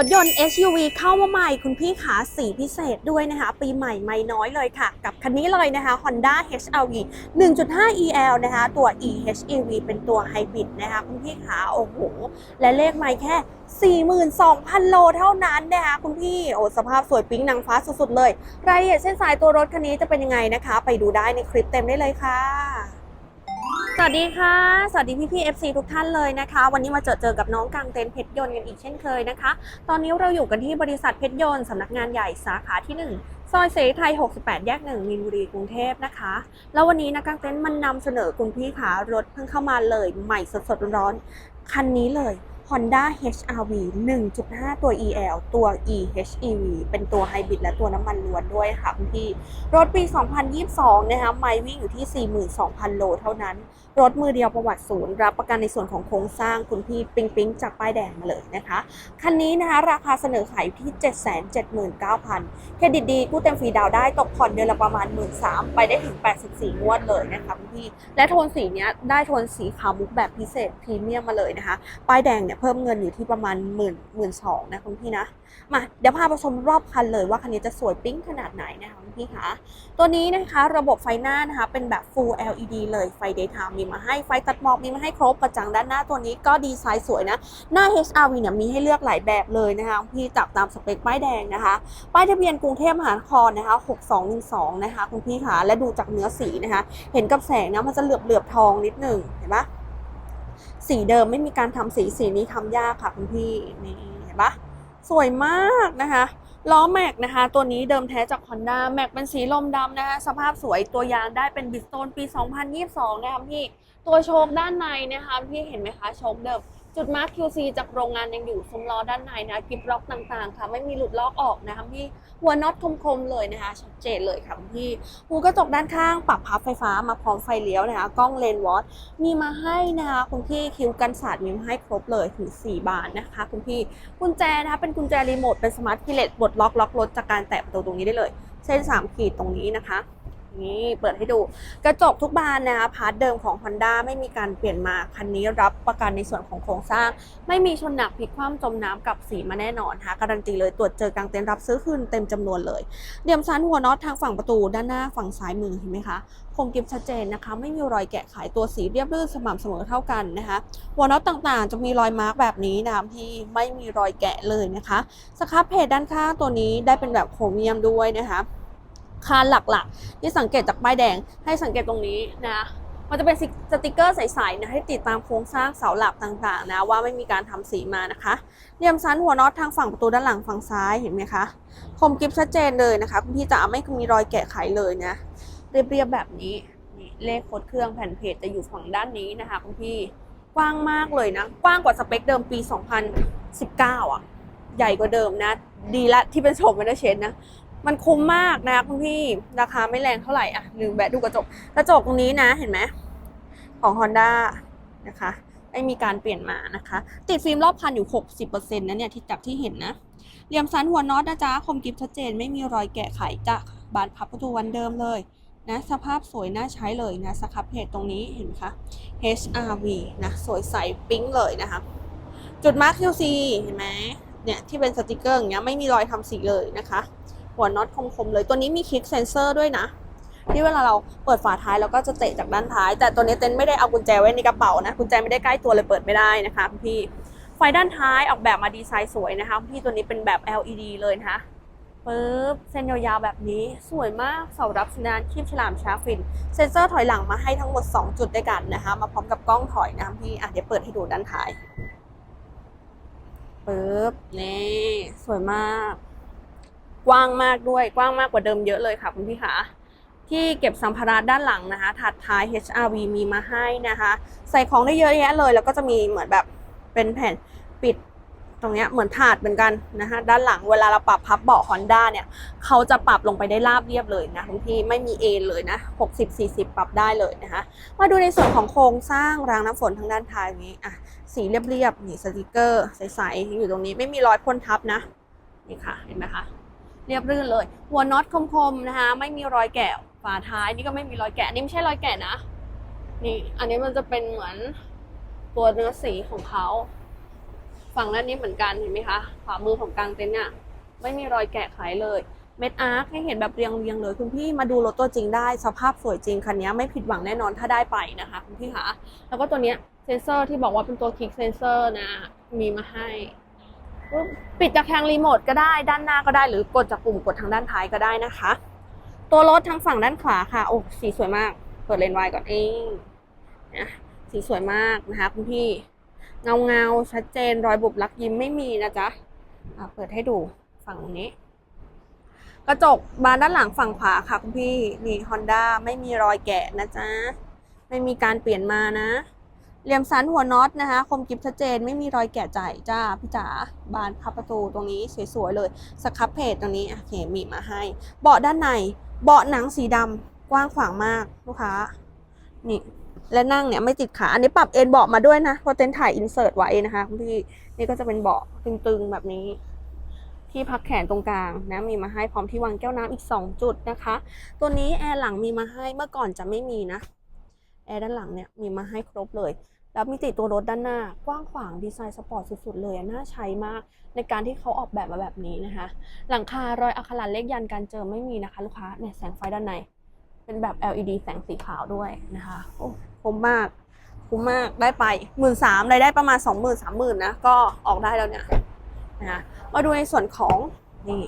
รถยนต์ SUV เข้ามาใหม่คุณพี่ขาสีพิเศษด้วยนะคะ ปีใหม่ไม่น้อยเลยค่ะ กับคันนี้เลยนะคะ Honda HR-V 1.5 EL นะคะ ตัว eHEV เป็นตัวไฮบริดนะคะ คุณพี่ขาโอ้โห และเลขไม่แค่ 42,000 โลเท่านั้นนะคะ คุณพี่โอ้สภาพสวยปิ๊งนางฟ้าสุดๆเลย รายละเอียดเส้นสายตัวรถคันนี้จะเป็นยังไงนะคะ ไปดูได้ในคลิปเต็มได้เลยค่ะ สวัสดีค่ะ สวัสดีพี่พี่ FC ทุกท่านเลยนะคะ วันนี้มาเจอเจอกับน้องกลางเต็นเพชรยนต์กันอีกเช่นเคยนะคะ ตอนนี้เราอยู่กันที่บริษัทเพชรยนต์สำนักงานใหญ่สาขาที่ 1 ซอยเสรีไทย 68 แยก 1มีนบุรีกรุงเทพนะคะ แล้ววันนี้นะกลางเต็นมันนำเสนอคุณพี่ขารถเพิ่งเข้ามาเลยใหม่สดๆร้อนๆคันนี้เลย Honda HR-V 1.5 ตัว EL ตัว eHEV เป็นตัวไฮบริดและตัวน้ำมันล้วนด้วยค่ะคุณพี่ รถปี 2022 นะคะไมล์วิ่งอยู่ที่ 42,000 โลเท่านั้น รถมือเดียวประวัติศูนย์ รับประกันในส่วนของโครงสร้างคุณพี่ปิ๊งปิ๊งจากป้ายแดงมาเลยนะคะ คันนี้นะคะราคาเสนอขายอยู่ที่ 779,000 เครดิตดีกู้เต็มฟรีดาวได้ตกผ่อนเดือนละประมาณ 1 3ื่นไปได้ถึง 84 งวดเลยนะคะคุณพี่ และโทนสีเนี้ยได้โทนสีขาวมุกแบบพิเศษพรีเมียมมาเลยนะคะ ป้ายแดงเนี่ยเพิ่มเงินอยู่ที่ประมาณหมื่นหมื่นสองนะคุณพี่นะมาเดี๋ยวพาไปชมรอบคันเลยว่าคันนี้จะสวยปิ๊งขนาดไหนนะคะคุณพี่คะตัวนี้นะคะระบบไฟหน้านะคะเป็นแบบ full LED เลยไฟ daytime มีมาให้ไฟตัดหมอกมีมาให้ครบกระจังด้านหน้าตัวนี้ก็ดีไซน์สวยนะหน้า HRV เนี่ยมีให้เลือกหลายแบบเลยนะคะคุณพี่จับตามสเปคป้ายแดงนะคะป้ายทะเบียนกรุงเทพมหานครนะคะ6212นะคะคุณพี่คะและดูจากเนื้อสีนะคะ เห็นกับแสงนะมันจะเหลือบเหลือบทองนิดหนึ่งเห็นปะ สีเดิมไม่มีการทำสีสีนี้ทำยากค่ะคุณพี่นี่เห็นปะสวยมากนะคะล้อแม็กนะคะ ตัวนี้เดิมแท้จาก Honda แม็กเป็นสีลมดำนะคะ สภาพสวยตัวยางได้เป็นบิสโตนปี 2022 นะคะพี่ ตัวโชคด้านในนะคะ พี่เห็นไหมคะ โชคเดิม จุดมาร์ค QC จากโรงงานยังอยู่ซุ้มล้อด้านในนะกิบล็อกต่างๆ ค่ะ ไม่มีหลุดลอกออกนะคะพี่หัวน็อตคมๆเลยนะคะชัดเจนเลยค่ะพี่หูกระจกด้านข้างปรับพับไฟฟ้ามาพร้อมไฟเลี้ยวนะคะกล้องเลนวอตมีมาให้นะคะคุณพี่คิวกันสาดมีมาให้ครบเลยถึง 4 บานนะคะคุณพี่กุญแจนะคะเป็นกุญแจรีโมทเป็นสมาร์ทคีย์เลสบดล็อกล็อกรถจากการแตะประตูตรงนี้ได้เลย เส้น3ขีดตรงนี้นะคะ นี่เปิดให้ดูกระจกทุกบานนะคะพาร์ทเดิมของ Honda ไม่มีการเปลี่ยนมาคันนี้รับประกันในส่วนของโครงสร้าง ไม่มีชนหนักพลิกคว่ำจมน้ำกับสีมาแน่นอนค่ะการันตีเลยตรวจเจอกลางเต็นท์รับซื้อคืนเต็มจำนวนเลย เดียมซันหัวน็อตทางฝั่งประตูด้านหน้าฝั่งซ้ายมือเห็นไหมคะคมกริบชัดเจนนะคะ ไม่มีรอยแกะขายตัวสีเรียบรื่นสม่ำเสมอเท่ากันนะคะหัวน็อตต่างๆ จะมีรอยมาร์กแบบนี้นะคะที่ไม่มีรอยแกะเลยนะคะสครับเพจด้านข้างตัวนี้ได้เป็นแบบโครเมียมด้วยนะคะ คานหลักๆ ที่สังเกตจากป้ายแดงให้สังเกตตรงนี้นะ มันจะเป็นสติกเกอร์ใสๆนะให้ติดตามโครงสร้างเสาหลักต่างๆนะว่าไม่มีการทำสีมานะคะเรียมซันหัวน็อตทางฝั่งประตูด้านหลังฝั่งซ้ายเห็นไหมคะคมกริบชัดเจนเลยนะคะคุณพี่จ๋าไม่มีรอยแกะไขเลยนะเรียบๆแบบนี้นี่เลขโคดเครื่องแผ่นเพจจะอยู่ฝั่งด้านนี้นะคะคุณพี่กว้างมากเลยนะ กว้างกว่าสเปคเดิมปี 2019 อะ ใหญ่กว่าเดิมนะ ดีละที่เป็นโฉมเวนเชนนะ มันคุ้มมากนะคะคุณพี่ราคาไม่แรงเท่าไหร่อะลืมแบะดูกระจกกระจกตรงนี้นะเห็นไหมของ Honda นะคะไม่มีการเปลี่ยนมานะคะ ติดฟิล์มรอบคันอยู่ 60%นะเนี่ยที่จากที่เห็นนะเหลี่ยมสันหัวน็อตนะจ๊ะคมกริบชัดเจนไม่มีรอยแกะไขจ้ะบานพับประตูวันเดิมเลยนะสภาพสวยน่าใช้เลยนะสครับเพจตรงนี้เห็นไหมคะ HRV นะสวยใสปิ๊งเลยนะคะจุดมาร์ค QC เห็นไหมเนี่ยที่เป็นสติกเกอร์อย่างเงี้ยไม่มีรอยทำสีเลยนะคะ หัวน็อตคมๆเลย ตัวนี้มีคลิกเซนเซอร์ด้วยนะ ที่เวลาเราเปิดฝาท้ายเราก็จะเตะจากด้านท้าย แต่ตัวนี้เต้นไม่ได้เอากุญแจไว้ในกระเป๋านะ กุญแจไม่ได้ใกล้ตัวเลยเปิดไม่ได้นะคะพี่ ไฟด้านท้ายออกแบบมาดีไซน์สวยนะคะพี่ตัวนี้เป็นแบบ LED เลยนะคะปึ๊บเส้นยาวๆแบบนี้สวยมากเสารับสัญญาณคีบฉลามชาฟิน เซ็นเซอร์ถอยหลังมาให้ทั้งหมด 2 จุดด้วยกันนะคะ มาพร้อมกับกล้องถอยนะคะพี่อะเดี๋ยวเปิดให้ดูด้านท้ายปึ๊บนี่สวยมาก กว้างมากด้วยกว้างมากกว่าเดิมเยอะเลยค่ะคุณพี่คะที่เก็บสัมภาระด้านหลังนะคะ ถัดท้าย HRV มีมาให้นะคะ ใส่ของได้เยอะแยะเลย แล้วก็จะมีเหมือนแบบเป็นแผ่นปิดตรงเนี้ยเหมือนถาดเหมือนกันนะคะด้านหลังเวลาเราปรับพับเบาะ Honda เนี่ยเขาจะปรับลงไปได้ราบเรียบเลยนะคุณพี่ไม่มีเอนเลยนะ 60 40 ปรับได้เลยนะคะมาดูในส่วนของโครงสร้างรางน้ำฝนทางด้านท้ายนี้อะสีเรียบๆนี่สติกเกอร์ใสๆอยู่ตรงนี้ไม่มีรอยพ่นทับนะนี่ค่ะเห็นไหมคะ เรียบรื่นเลย หัวน็อตคมๆนะคะ ไม่มีรอยแกะฝาท้ายนี่ก็ไม่มีรอยแกะนนี่ไม่ใช่รอยแกะนะ นี่ อันนี้มันจะเป็นเหมือนตัวเนื้อสีของเขาฝั่งด้านนี้เหมือนกันเห็นไหมคะขวามือของกลางเต็นท์เนี่ยไม่มีรอยแกะไขเลยเม็ดอาร์คให้เห็นแบบเรียงเรียงๆเลยคุณพี่มาดูรถตัวจริงได้สภาพสวยจริงคันนี้ไม่ผิดหวังแน่นอนถ้าได้ไปนะคะคุณพี่คะแล้วก็ตัวเนี้ยเซนเซอร์ที่บอกว่าเป็นตัวคลิกเซนเซอร์นะมีมาให้ ปิดจากทางรีโมทก็ได้ด้านหน้าก็ได้หรือกดจากปุ่มกดทางด้านท้ายก็ได้นะคะ ตัวรถทางฝั่งด้านขวาค่ะโอ้สีสวยมาก เปิดเลนไวน์ก่อนเองนะสีสวยมากนะคะคุณพี่เงาเงาชัดเจนรอยบุบลักยิ้มไม่มีนะจ๊ะเปิดให้ดูฝั่งนี้ กระจกบานด้านหลังฝั่งขวาค่ะคุณพี่นี่ฮอนด้าไม่มีรอยแกะนะจ๊ะไม่มีการเปลี่ยนมานะ เหลี่ยมสันหัวน็อตนะคะ คมกริบชัดเจนไม่มีรอยแกะใจจ้าพี่จ๋าบานพับประตูตรงนี้สวยๆเลยสครับเพจตรงนี้โอเคมีมาให้ เบาะด้านในเบาะหนังสีดำกว้างขวางมากลูกค้านี่และนั่งเนี่ยไม่ติดขา อันนี้ปรับเอนเบาะมาด้วยนะเพราะเต็นถ่ายอินเสิร์ตไว้นะคะคุณพี่นี่ก็จะเป็นเบาะตึงๆแบบนี้ ที่พักแขนตรงกลางนะมีมาให้พร้อมที่วางแก้วน้ำอีก 2 จุดนะคะ ตัวนี้แอร์หลังมีมาให้เมื่อก่อนจะไม่มีนะ แอร์ด้านหลังเนี่ยมีมาให้ครบเลย แล้วมีติตัวรถด้านหน้ากว้างขวางดีไซน์สปอร์ตสุดๆเลยน่าใช้มากในการที่เขาออกแบบมาแบบนี้นะคะ หลังคารอยอักขระเลขยันการเจิมไม่มีนะคะ ลูกค้าเนี่ยแสงไฟด้านใน เป็นแบบ LED แสงสีขาวด้วยนะคะโอ้คุ้มมากคุ้มมากได้ไปหมื่นสามรายได้ประมาณสองหมื่นสามหมื่นนะก็ออกได้แล้วเนี่ยนะมาดูในส่วนของนี่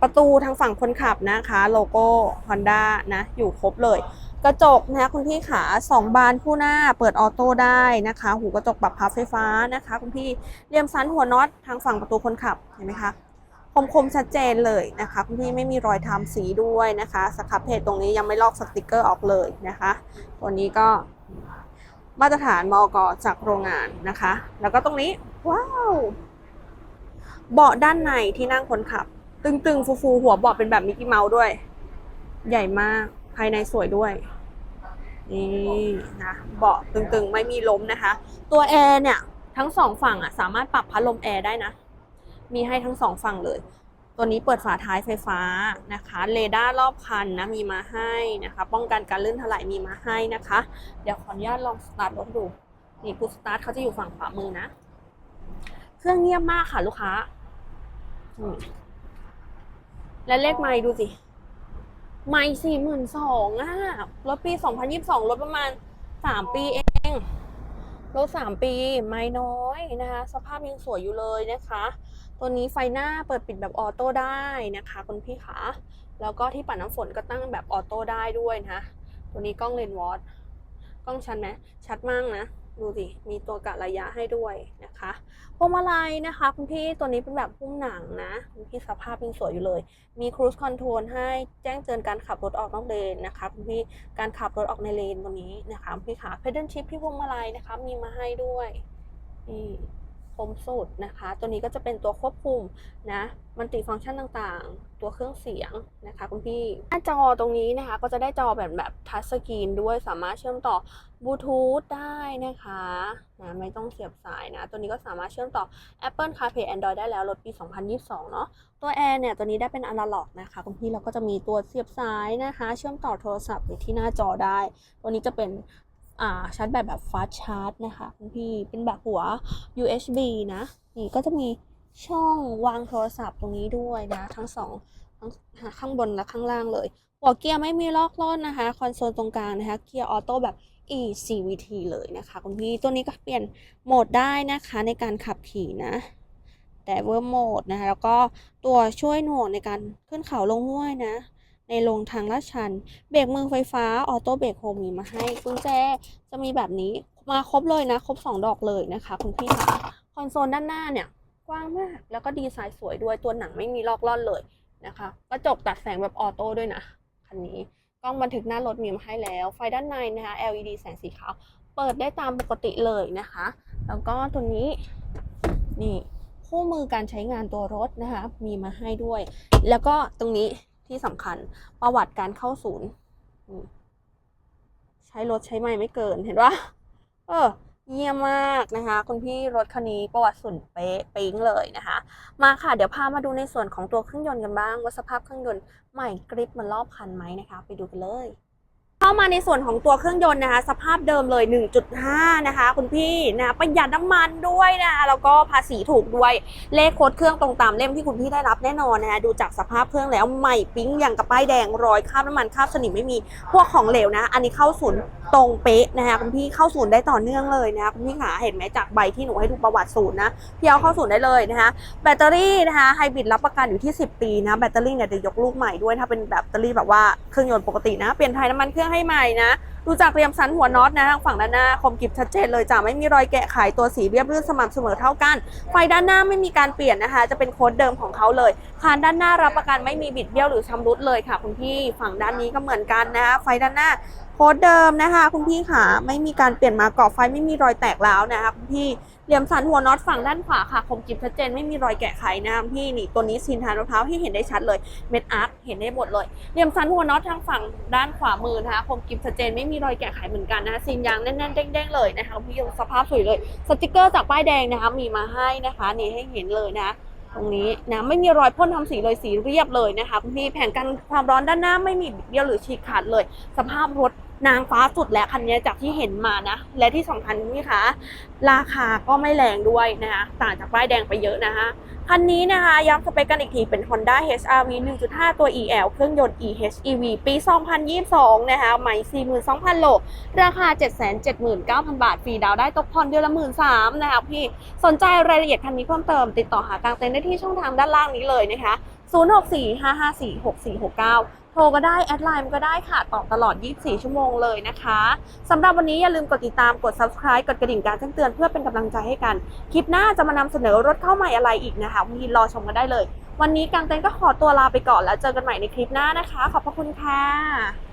ประตูทางฝั่งคนขับนะคะ โลโก้ Honda นะ อยู่ครบเลย กระจกนะคะคุณพี่ขาสองบานคู่หน้าเปิดออโต้ได้นะคะ หูกระจกปรับพับไฟฟ้านะคะ คุณพี่เรียมซันหัวน็อตทางฝั่งประตูคนขับเห็นไหมคะคมคมๆชัดเจนเลยนะคะ คุณพี่ไม่มีรอยทำสีด้วยนะคะสครับเพจตรงนี้ยังไม่ลอกสติกเกอร์ออกเลยนะคะตัวนี้ก็มาตรฐานมอกจากโรงงานนะคะ แล้วก็ตรงนี้ ว้าวเบาะด้านในที่นั่งคนขับ ตึงๆ ฟูๆ หัวเบาะเป็นแบบมิกกี้เมาส์ด้วย ใหญ่มาก ภายในสวยด้วย นี่นะเบาะตึงๆ ไม่มีล้มนะคะ ตัวแอร์เนี่ย ทั้งสองฝั่งอะสามารถปรับพัดลมแอร์ได้นะ มีให้ทั้งสองฝั่งเลย ตัวนี้เปิดฝาท้ายไฟฟ้านะคะ เรดาร์รอบคันนะ มีมาให้นะคะ ป้องกันการลื่นถลายมีมาให้นะคะ เดี๋ยวขออนุญาตลองสตาร์ทรถดู นี่พุทสตาร์ทเขาจะอยู่ฝั่งขวามือนะ เครื่องเงียบมากค่ะลูกค้า และเลขไมค์ดูสิ ไมค์สี่หมื่นสองอะรถปีสองพันยี่สิบสองรถประมาณสามปีเอง รถสามปี ไม่น้อยนะคะ สภาพยังสวยอยู่เลยนะคะ ตัวนี้ไฟหน้าเปิดปิดแบบออโต้ได้นะคะ คุณพี่ขาแล้วก็ที่ปัดน้ำฝนก็ตั้งแบบออโต้ได้ด้วยนะ ตัวนี้กล้องเลนส์วอตกล้องชัดไหมชัดมากนะดูสิ มีตัวกะระยะให้ด้วยนะคะพวงมาลัยนะคะ คุณพี่ตัวนี้เป็นแบบหุ้มหนังนะ คุณพี่สภาพยังสวยอยู่เลย มี cruise control ให้แจ้งเตือนการขับรถออกนอกเลนนะคะ คุณพี่การขับรถออกในเลนตัวนี้นะคะคุณพี่ขาเพดเดิลชิพที่พวงมาลัยนะคะ มีมาให้ด้วยนี่ คมสุดนะคะ ตัวนี้ก็จะเป็นตัวควบคุมนะมันติฟังก์ชันต่างๆ ตัวเครื่องเสียงนะคะคุณพี่หน้าจอตรงนี้นะคะ ก็จะได้จอแบบแบบทัชสกรีนด้วยสามารถเชื่อมต่อบลูทูธได้นะคะนะไม่ต้องเสียบสายนะ ตัวนี้ก็สามารถเชื่อมต่อ Apple CarPlay Android ได้แล้วรถปี 2022 เนาะตัวแอร์เนี่ย ตัวนี้ได้เป็นอนาล็อกนะคะคุณพี่เราก็จะมีตัวเสียบสายนะคะ เชื่อมต่อโทรศัพท์อยู่ที่หน้าจอได้ ตัวนี้จะเป็น อ่าชาร์จแบตแบบฟาสชาร์จนะคะคุณพี่เป็นแบบหัว USB นะ นี่ก็จะมีช่องวางโทรศัพท์ตรงนี้ด้วยนะ ทั้งสองทั้งข้างบนและข้างล่างเลย หัวเกียร์ไม่มีลอกล่อนนะคะ คอนโซลตรงกลางนะคะ เกียร์ออโต้แบบ e CVT เลยนะคะคุณพี่ ตัวนี้ก็เปลี่ยนโหมดได้นะคะในการขับขี่นะแต่เวอร์โหมดนะคะ แล้วก็ตัวช่วยหน่วงในการขึ้นเขาลงห้วยนะ ในลงทางลาดชัน เบรกมือไฟฟ้า ออโต้เบรกโฮมมีมาให้กุญแจจะมีแบบนี้มาครบเลยนะ ครบ 2 ดอกเลยนะคะ คุณพี่คะคอนโซลด้านหน้าเนี่ย กว้างมากแล้วก็ดีไซน์สวยด้วยตัวหนังไม่มีลอกล่อนเลยนะคะกระจกตัดแสงแบบออโต้ด้วยนะคันนี้กล้องบันทึกหน้ารถมีมาให้แล้ว ไฟด้านในนะคะ LED แสงสีขาวเปิดได้ตามปกติเลยนะคะ แล้วก็ตัวนี้นี่คู่มือการใช้งานตัวรถนะคะ มีมาให้ด้วย แล้วก็ตรงนี้ ที่สำคัญ ประวัติการเข้าศูนย์ ใช้รถใช้ไม่ไม่เกินเห็นปะเออเยี่ยมมากนะคะคุณพี่รถคันนี้ประวัติสุนเป๊ะปิ๊งเลยนะคะ มาค่ะเดี๋ยวพามาดูในส่วนของตัวเครื่องยนต์กันบ้าง ว่าสภาพเครื่องยนต์ใหม่กริปมันรอบคันไหมนะคะ ไปดูกันเลย เข้ามาในส่วนของตัวเครื่องยนต์นะคะ สภาพเดิมเลย 1.5 นะคะ คุณพี่นะคะประหยัดน้ำมันด้วยนะแล้วก็ภาษีถูกด้วยเลขโค้ดเครื่องตรงตามเล่มที่คุณพี่ได้รับแน่นอนนะคะดูจากสภาพเครื่องแล้วใหม่ปิ๊งอย่างกับป้ายแดงรอยคราบน้ำมันคราบสนิมไม่มีพวกของเหลวนะ อันนี้เข้าศูนย์ตรงเป๊ะนะคะคุณพี่เข้าศูนย์ได้ต่อเนื่องเลยนะคะคุณพี่ขาเห็นไหมจากใบที่หนูให้ดูประวัติศูนย์นะพี่เอาเข้าศูนย์ได้เลยนะคะแบตเตอรี่นะคะไฮบริดรับประกันอยู่ที่ 10 ปีนะแบตเตอรี่เนี่ยเดี๋ยกลูกใหม่ด้วยถ้าเป็นแบตเตอรี่แบบว่าเครื่องยนต์ปกตินะเปลี่ยนถ่ายน้ำมันเครื่องให้ใหม่นะดูจากเรียมสันหัวน็อตนะทางฝั่งด้านหน้าคมกริบชัดเจนเลยจ้ะไม่มีรอยแกะไขตัวสีเรียบรื่นสม่ำเสมอเท่ากัน ไฟด้านหน้าไม่มีการเปลี่ยนนะคะ จะเป็นโค้ดเดิมของเขาเลย คานด้านหน้ารับประกันไม่มีบิดเบี้ยวหรือชำรุดเลยค่ะ คุณพี่ฝั่งด้านนี้ก็เหมือนกันนะคะไฟด้านหน้าโค้ดเดิมนะคะ คุณพี่ขาไม่มีการเปลี่ยนมากรอบไฟไม่มีรอยแตกร้วนะคะคุณพี่ เหลี่ยมสันหัวน็อตฝั่งด้านขวาค่ะคมกริบชัดเจนไม่มีรอยแกะไขนะพี่นี่ตัวนี้ซีนทานมะพร้าที่เห็นได้ชัดเลยเม็ดอาร์ตเห็นได้หมดเลย เหลี่ยมสันหัวน็อตทางฝั่งด้านขวามือนะคะคมกริบชัดเจนไม่มีรอยแกะไขเหมือนกันนะคะซีนยางแน่นๆเด้งๆเลยนะคะพี่สภาพสวยเลย สติกเกอร์จากป้ายแดงนะคะมีมาให้นะคะนี่ให้เห็นเลยนะตรงนี้นะไม่มีรอยพ่นทำสีเลยสีเรียบเลยนะคะคุณพี่แผงกันความร้อนด้านหน้าไม่มีบิดเบี้ยวหรือฉีกขาดเลย สภาพรถ นางฟ้าสุดแล้วคันนี้จากที่เห็นมานะ และที่สำคัญนี่คะราคาก็ไม่แรงด้วยนะคะต่างจากป้ายแดงไปเยอะนะคะคันนี้นะคะย้ำสเปคกันอีกทีเป็น Honda HR-V 1.5 ตัว EL เครื่องยนต์ EHEV ปี 2022 นะคะใหม่ 42,000 โล ราคา 779,000 บาท ฟรีดาวได้ตกผ่อนเดือนละ13,000นะคะพี่ สนใจรายละเอียดคันนี้เพิ่มเติม ติดต่อหากางเต็นท์ได้ที่ช่องทางด้านล่างนี้เลยนะคะ 0645546469 โทรก็ได้ แอดไลน์มันก็ได้ค่ะ ตอบตลอด 24 ชั่วโมงเลยนะคะสำหรับวันนี้อย่าลืมกดติดตามกด subscribe กดกระดิ่งการแจ้งเตือนเพื่อเป็นกำลังใจให้กัน คลิปหน้าจะมานำเสนอรถเข้าใหม่อะไรอีกนะคะวีรอชมกันได้เลย วันนี้กางเต็นก็ขอตัวลาไปก่อนแล้วเจอกันใหม่ในคลิปหน้านะคะ ขอบพระคุณค่ะ